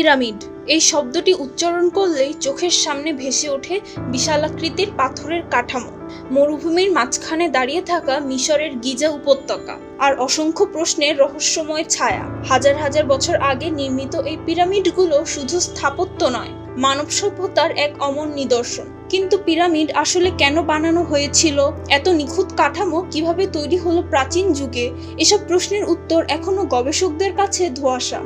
Pyramid. এই শব্দটি উচ্চারণ করলেই চোখের সামনে ভেসে ওঠে বিশালাকৃতির পাথরের কাঠামো। মরুভূমির মাঝখানে দাঁড়িয়ে থাকা মিশরের গিজা উপত্যকা। আর অসংখ্য প্রশ্নের রহস্যময় ছায়া। হাজার হাজার বছর আগে নির্মিত এই পিরামিডগুলো শুধু স্থাপত্য নয়, মানব সভ্যতার এক অমর নিদর্শন। কিন্তু পিরামিড আসলে কেন বানানো হয়েছিল? এত নিখুঁত কাঠামো কীভাবে তৈরি হলো প্রাচীন যুগে? এসব প্রশ্নের উত্তর এখনও গবেষকদের কাছে ধোঁয়াশা।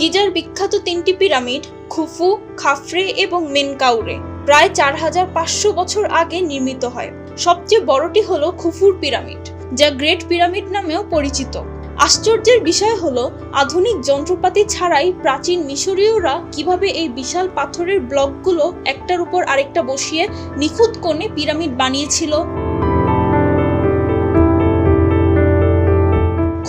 গিজার বিখ্যাত তিনটি পিরামিড, খুফু, খাফরে এবং মেনকাউরে, প্রায় চার হাজার পাঁচশো বছর আগে নির্মিত হয়। সবচেয়ে বড়টি হলো খুফুর পিরামিড, যা গ্রেট পিরামিড নামেও পরিচিত। আশ্চর্যের বিষয় হলো, আধুনিক যন্ত্রপাতি ছাড়াই প্রাচীন মিশরীয়রা কীভাবে এই বিশাল পাথরের ব্লকগুলো একটার উপর আরেকটা বসিয়ে নিখুঁত কোণে পিরামিড বানিয়েছিল।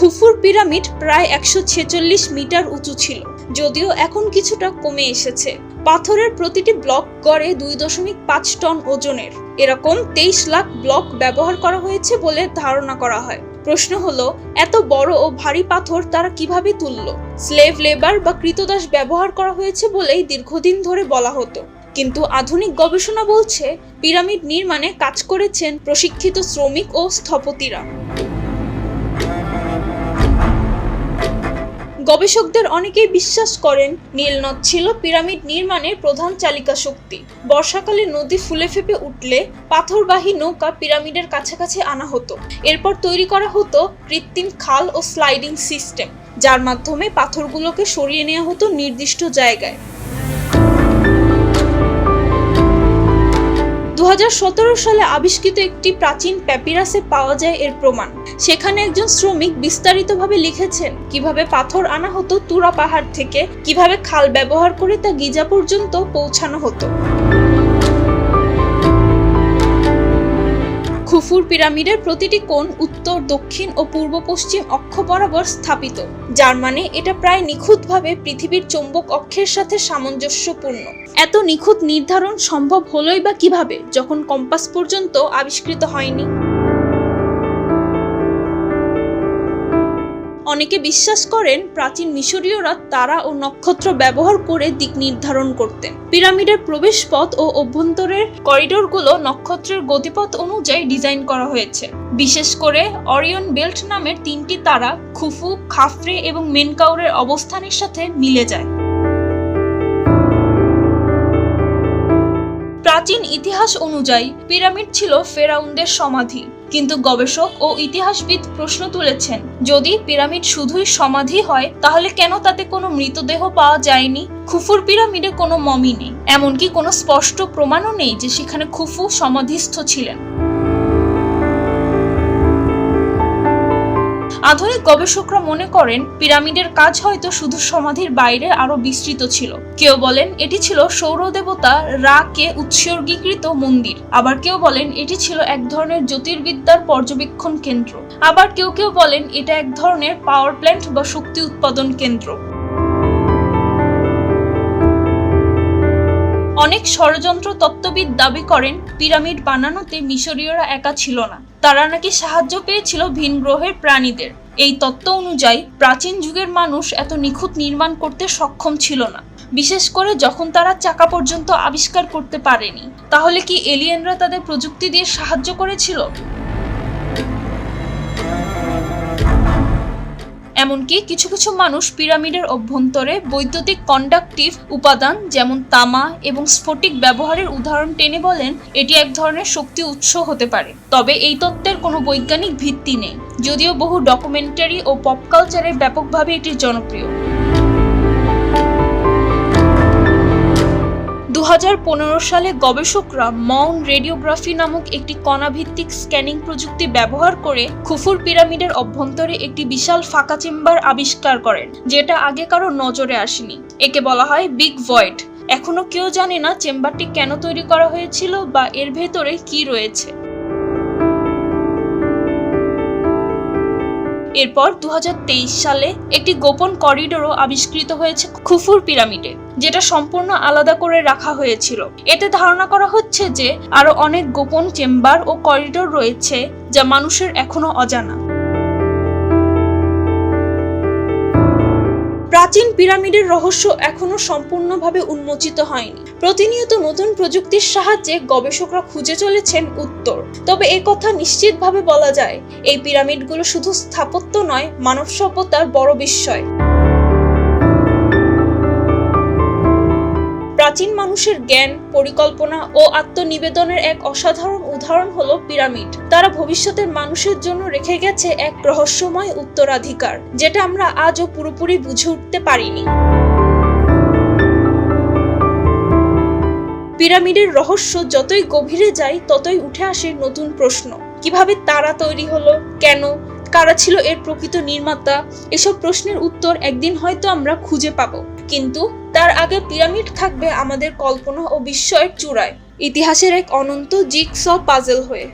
খুফুর পিরামিড প্রায় একশো ছেচল্লিশ মিটার উঁচু ছিল, যদিও এখন কিছুটা কমে এসেছে। পাথরের প্রতিটি ব্লক গড়ে দুই দশমিক পাঁচ টন ওজনের। এরকম তেইশ লাখ ব্লক ব্যবহার করা হয়েছে বলে ধারণা করা হয়। প্রশ্ন হলো, এত বড় ও ভারী পাথর তারা কীভাবে তুলল? স্লেভ লেবার বা কৃতদাস ব্যবহার করা হয়েছে বলেই দীর্ঘদিন ধরে বলা হতো। কিন্তু আধুনিক গবেষণা বলছে, পিরামিড নির্মাণে কাজ করেছেন প্রশিক্ষিত শ্রমিক ও স্থপতিরা। গবেষকদের অনেকেই বিশ্বাস করেন নীলনদ ছিল পিরামিড নির্মাণের প্রধান চালিকা শক্তি। বর্ষাকালে নদী ফুলে ফেপে উঠলে পাথরবাহী নৌকা পিরামিডের কাছাকাছি আনা হতো। এরপর তৈরি করা হতো কৃত্রিম খাল ও স্লাইডিং সিস্টেম, যার মাধ্যমে পাথরগুলোকে সরিয়ে নেওয়া হতো নির্দিষ্ট জায়গায়। সালে আবিষ্কৃত একটি প্রাচীন প্যাপিরাসে পাওয়া যায় এর প্রমাণ। সেখানে একজন শ্রমিক বিস্তারিতভাবে লিখেছেন কীভাবে পাথর আনা হতো তুরা পাহাড় থেকে, কীভাবে খাল ব্যবহার করে তা গিজা পর্যন্ত পৌঁছানো হতো। খুফুর পিরামিডের প্রতিটি কোণ উত্তর, দক্ষিণ ও পূর্ব পশ্চিম অক্ষ বরাবর স্থাপিত। যার মানে এটা প্রায় নিখুঁতভাবে পৃথিবীর চৌম্বক অক্ষের সাথে সামঞ্জস্যপূর্ণ। এত নিখুঁত নির্ধারণ সম্ভব হলোই বা কীভাবে, যখন কম্পাস পর্যন্ত আবিষ্কৃত হয়নি? অনেকে বিশ্বাস করেন প্রাচীন মিশরীয়রা তারা ও নক্ষত্র ব্যবহার করে দিক নির্ধারণ করতেন। পিরামিডের প্রবেশপথ ও অভ্যন্তরের করিডোরগুলো নক্ষত্রের গতিপথ অনুযায়ী ডিজাইন করা হয়েছে। বিশেষ করে অরিয়ন বেল্ট নামের তিনটি তারা খুফু, খাফরে এবং মেনকাউরের অবস্থানের সাথে মিলে যায়। প্রাচীন ইতিহাস অনুযায়ী পিরামিড ছিল ফেরাউনদের সমাধি। কিন্তু গবেষক ও ইতিহাসবিদ প্রশ্ন তুলেছেন, যদি পিরামিড শুধুই সমাধি হয়, তাহলে কেন তাতে কোনো মৃতদেহ পাওয়া যায়নি? খুফুর পিরামিডে কোনো মমি নেই, এমনকি কোনো স্পষ্ট প্রমাণও নেই যে সেখানে খুফু সমাধিস্থ ছিলেন। আধুনিক গবেষকরা মনে করেন পিরামিডের কাজ হয়তো শুধু সমাধির বাইরে আরও বিস্তৃত ছিল। কেউ বলেন এটি ছিল সৌর দেবতা রা কে উৎসর্গীকৃত মন্দির। আবার কেউ বলেন এটি ছিল এক ধরনের জ্যোতির্বিদ্যার পর্যবেক্ষণ কেন্দ্র। আবার কেউ কেউ বলেন এটা এক ধরনের পাওয়ার প্ল্যান্ট বা শক্তি উৎপাদন কেন্দ্র। অনেক ষড়যন্ত্র তত্ত্ববিদ দাবি করেন, পিরামিড বানানোতে মিশরীয়রা একা ছিল না। তারা নাকি সাহায্য পেয়েছিল ভিন গ্রহের প্রাণীদের। এই তত্ত্ব অনুযায়ী, প্রাচীন যুগের মানুষ এত নিখুঁত নির্মাণ করতে সক্ষম ছিল না। বিশেষ করে যখন তারা চাকা পর্যন্ত আবিষ্কার করতে পারেনি। তাহলে কি এলিয়েনরা তাদের প্রযুক্তি দিয়ে সাহায্য করেছিল? এমনকি কিছু কিছু মানুষ পিরামিডের অভ্যন্তরে বৈদ্যুতিক কন্ডাক্টিভ উপাদান যেমন তামা এবং স্ফটিক ব্যবহারের উদাহরণ টেনে বলেন, এটি এক ধরনের শক্তি উৎস হতে পারে। তবে এই তত্ত্বের কোনো বৈজ্ঞানিক ভিত্তি নেই, যদিও বহু ডকুমেন্টারি ও পপ কালচারে ব্যাপকভাবে এটি জনপ্রিয়। দু হাজার পনেরো সালে গবেষকরা মাউন্ট রেডিওগ্রাফি নামক একটি কণাভিত্তিক স্ক্যানিং প্রযুক্তি ব্যবহার করে খুফুর পিরামিডের অভ্যন্তরে একটি বিশাল ফাঁকা চেম্বার আবিষ্কার করেন, যেটা আগে কারও নজরে আসেনি। একে বলা হয় বিগ ভয়েড। এখনও কেউ জানে না চেম্বারটি কেন তৈরি করা হয়েছিল বা এর ভেতরে কি রয়েছে। এরপর দু হাজার তেইশ সালে একটি গোপন করিডোরও আবিষ্কৃত হয়েছে খুফুর পিরামিডে, যেটা সম্পূর্ণ আলাদা করে রাখা হয়েছিল। এতে ধারণা করা হচ্ছে যে আরও অনেক গোপন চেম্বার ও করিডোর রয়েছে যা মানুষের এখনও অজানা। প্রাচীন পিরামিডের রহস্য এখনও সম্পূর্ণভাবে উন্মোচিত হয়নি। প্রতিনিয়ত নতুন প্রযুক্তির সাহায্যে গবেষকরা খুঁজে চলেছেন উত্তর। তবে এ কথা নিশ্চিতভাবে বলা যায়, এই পিরামিডগুলো শুধু স্থাপত্য নয়, মানব সভ্যতার বড় বিস্ময়। প্রাচীন মানুষের জ্ঞান, পরিকল্পনা ও আত্মনিবেদনের এক অসাধারণ উদাহরণ হলো পিরামিড। তারা ভবিষ্যতের মানুষের জন্য রেখে গেছে এক রহস্যময় উত্তরাধিকার, যেটা আমরা আজও পুরোপুরি বুঝে উঠতে পারিনি। পিরামিডের রহস্য যতই গভীরে যায়, ততই উঠে আসে নতুন প্রশ্ন। কীভাবে তারা তৈরি হলো? কেন? কারা ছিল এর প্রকৃত নির্মাতা? এসব প্রশ্নের উত্তর একদিন হয়তো আমরা খুঁজে পাবো। কিন্তু তার আগে পিরামিড থাকবে আমাদের কল্পনা ও বিস্ময়ের চূড়ায়। ইতিহাসের এক অনন্ত জিগস পাজেল হয়ে।